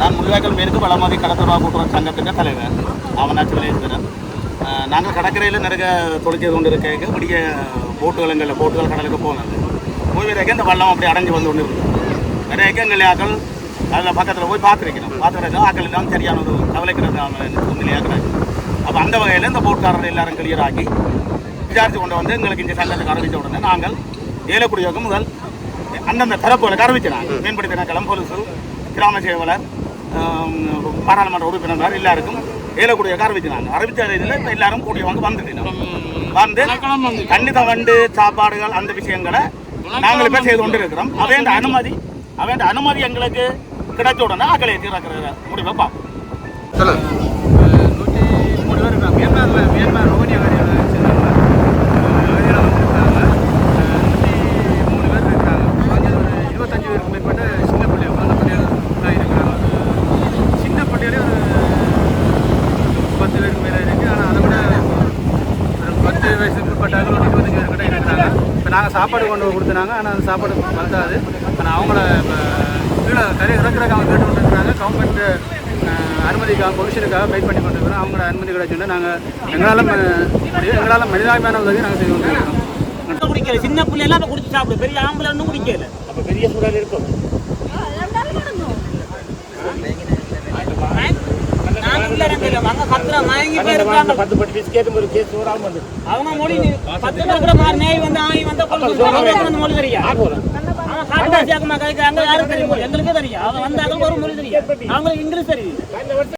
நான் முள்ளிவாய்க்கால் மேற்கு வளமதி கடத்தொடர்பா கூட்டுறவு சங்கத்துக்கு தலைவர் அவனாச்சு விளையாடுகிறேன் நாங்கள் கடற்கரையில் நிறைய தொழிற்செய்து கொண்டு இருக்க விடிய போட்டுகள் எங்களில் போட்டுகள் கடலுக்கு போனது. போய் இந்த வள்ளம் அப்படி அடைஞ்சு வந்து கொண்டு இருக்குது நிறைய எங்கள் ஆக்கள் அதில் பக்கத்தில் போய் பார்த்துருக்கணும் பார்த்துருக்கோம் ஆக்கள் எல்லாம் சரியான ஒரு கவலைக்கிறது சூழ்நிலையாக்குறாங்க அப்போ அந்த வகையில் இந்த போட்காரர் எல்லாரும் கிளியர் ஆக்கி விசாரித்து கொண்டு வந்து எங்களுக்கு இந்த சங்கத்துக்கு அறிவித்த உடனே நாங்கள் ஏலக்குடியோகம் முதல் அந்தந்த தரப்புகளை அறிவிச்சு நாங்கள். மேம்படுத்தி திணைக்களம் போலீஸ் கிராம சேவலர் பாராளுமன்ற உறுப்பினர் எல்லாருக்கும் ஏலக்குடிய அறிவிச்சு நாங்கள் அறிவிச்ச இதில் இப்போ எல்லாரும் கூடிய வந்து வந்துட்டோம் வந்து கண்டித வண்டு சாப்பாடுகள் அந்த விஷயங்களை நாங்கள் இப்போ செய்து கொண்டு இருக்கிறோம் அவைய அனுமதி அவைய அனுமதி எங்களுக்கு கிடைச்ச உடனே அக்களை தீர்க்கிற முடிவை பார்ப்போம். நூற்றி மூணு பேர் மியான்மரில் மியான்மர் ரோஹினியா இப்போ நாங்கள் சாப்பாடு கொண்டு வந்து கொடுத்துனாங்க. ஆனால் அந்த சாப்பாடு பத்தாது ஆனால் அவங்கள இப்போ கீழே கரை இறக்குறதுக்கு அவங்க கேட்டு கொண்டு இருக்கிறாங்க கவர்மெண்ட் அனுமதிக்காக பொலிஷனுக்காக வெயிட் பண்ணி கொண்டு இருக்கிறோம் அவங்களோட அனுமதி கிடைச்சுன்னா நாங்கள் எங்களால் முடியும் எங்களால் மனிதாபிமான உதவி நாங்கள் செய்து கொண்டு இருக்கிறோம் குடிக்கல. சின்ன பிள்ளை எல்லாம் இப்ப குடிச்சு சாப்பிடு. பெரிய ஆம்பளை ஒன்றும் குடிக்கல. அப்போ பெரிய சூழல் இருக்கும். அவங்க மொழி பத்து இருக்கிற மாதிரி நேய் வந்து ஆய் வந்தா மொழி தெரியா? அவன் காட்டுவாசி ஆக்கமா கேட்கறாங்க யாரும் தெரியும்? எங்களுக்கு தெரியும். அவன் வந்தாங்க ஒரு மொழி தெரியும். அவங்களுக்கு இங்கிலீஷ் தெரியும்.